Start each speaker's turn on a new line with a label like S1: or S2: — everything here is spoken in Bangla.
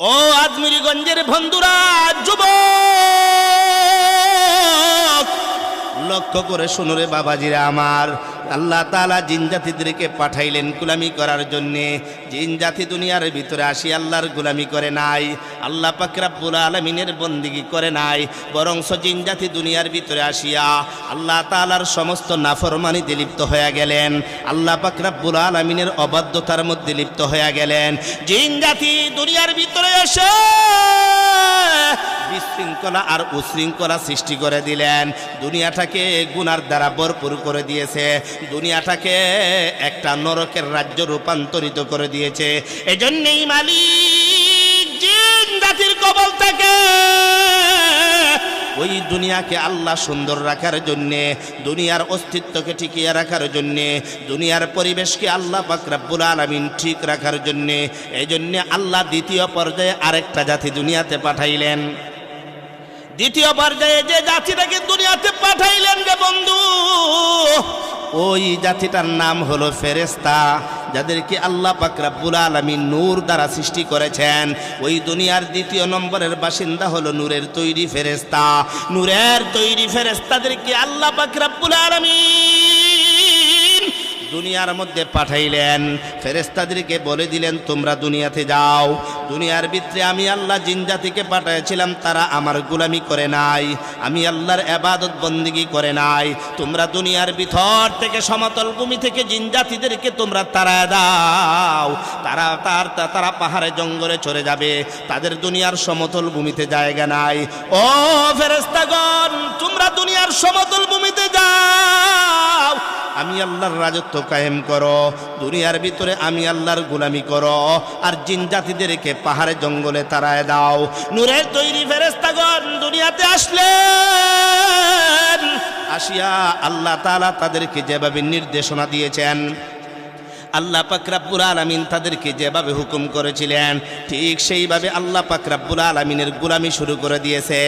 S1: ও আজমিরিগঞ্জের বন্ধুরা যুব লক্ষ্য করে শুনো রে বাবাজিরা আমার। আল্লাহ তালা জিন জাতিদেরকে পাঠাইলেন গুলামি করার জন্যে। জিন জাতি দুনিয়ার ভিতরে আসি আল্লাহর গুলামি করে নাই। আল্লাহ পাকরাব্বুল আলমিনের বন্দিগি করে নাই। বরং জিন জাতি দুনিয়ার ভিতরে আসিয়া আল্লাহ তালার সমস্ত নাফরমানিতে লিপ্ত হয়ে গেলেন। আল্লাহ পাকরাব্বুল আলমিনের অবাধ্যতার মধ্যে লিপ্ত হয়ে গেলেন। জিন জাতি দুনিয়ার ভিতরে এসে বিশৃঙ্খলা আর উশৃঙ্খলা সৃষ্টি করে দিলেন। দুনিয়াটাকে গুনার দ্বারা ভরপুর করে দিয়েছে। দুনিয়াটাকে একটা নরকের রাজ্য রূপান্তরিত করে দিয়েছে। এজন্যই মালিক জাতির কবল থেকে ওই দুনিয়াকে আল্লাহ সুন্দর রাখার জন্যে, দুনিয়ার অস্তিত্বকে টিকিয়ে রাখার জন্যে, দুনিয়ার পরিবেশকে আল্লাহ পাকরাবুল আলমিন ঠিক রাখার জন্যে এই জন্যে আল্লাহ দ্বিতীয় পর্যায়ে আরেকটা জাতি দুনিয়াতে পাঠাইলেন। দ্বিতীয় পর্যায়ে যে জাতিটাকে দুনিয়াতে পাঠাইলেন রে বন্ধু, ওই জাতিটার নাম হলো ফেরেস্তা যাদেরকে আল্লাহ পাকরাবুল আলমী নূর দ্বারা সৃষ্টি করেছেন। ওই দুনিয়ার দ্বিতীয় নম্বরের বাসিন্দা হলো নূরের তৈরি ফেরেস্তা নূরের তৈরি ফেরেস্তাদেরকে আল্লাহ পাকরাবুল আলমী দুনিয়ার মধ্যে পাঠাইলেন। ফেরেস্তাদেরকে বলে দিলেন, তোমরা দুনিয়াতে যাও। দুনিয়ার ভিতরে আমি আল্লাহ জিনজাতিকে পাঠাইছিলাম তারা আমার গুলামি করে নাই। আমি আল্লাহর এবাদত বন্দিগি করে নাই। তোমরা দুনিয়ার ভিতর থেকে সমতল ভূমি থেকে জিনজাতিদেরকে তোমরা তারা দাও। তারা তার, তারা পাহাড়ে, জঙ্গলে চলে যাবে। তাদের দুনিয়ার সমতল ভূমিতে জায়গা নাই। ও ফেরেস্তাগণ তোমরা দুনিয়ার সমতল ভূমিতে যাও। আমি আল্লাহর রাজত্ব কায়েম করো। দুনিয়ার ভিতরে আমি আল্লাহর গুলামি করো। আর জিন জাতিদেরকে পাহাড়ে জঙ্গলে তারায় দাও। নূরের তৈরি ফেরেস্তাগণ দুনিয়াতে আসলেন। আসিয়া আল্লাহ তাআলা তাদেরকে যেভাবে নির্দেশনা দিয়েছেন, আল্লাহ পাকরাব্বুল আলমিন তাদেরকে যেভাবে হুকুম করেছিলেন, ঠিক সেইভাবে আল্লাহ পাকরাব্বুল আলমিনের গুলামি শুরু করে দিয়েছে।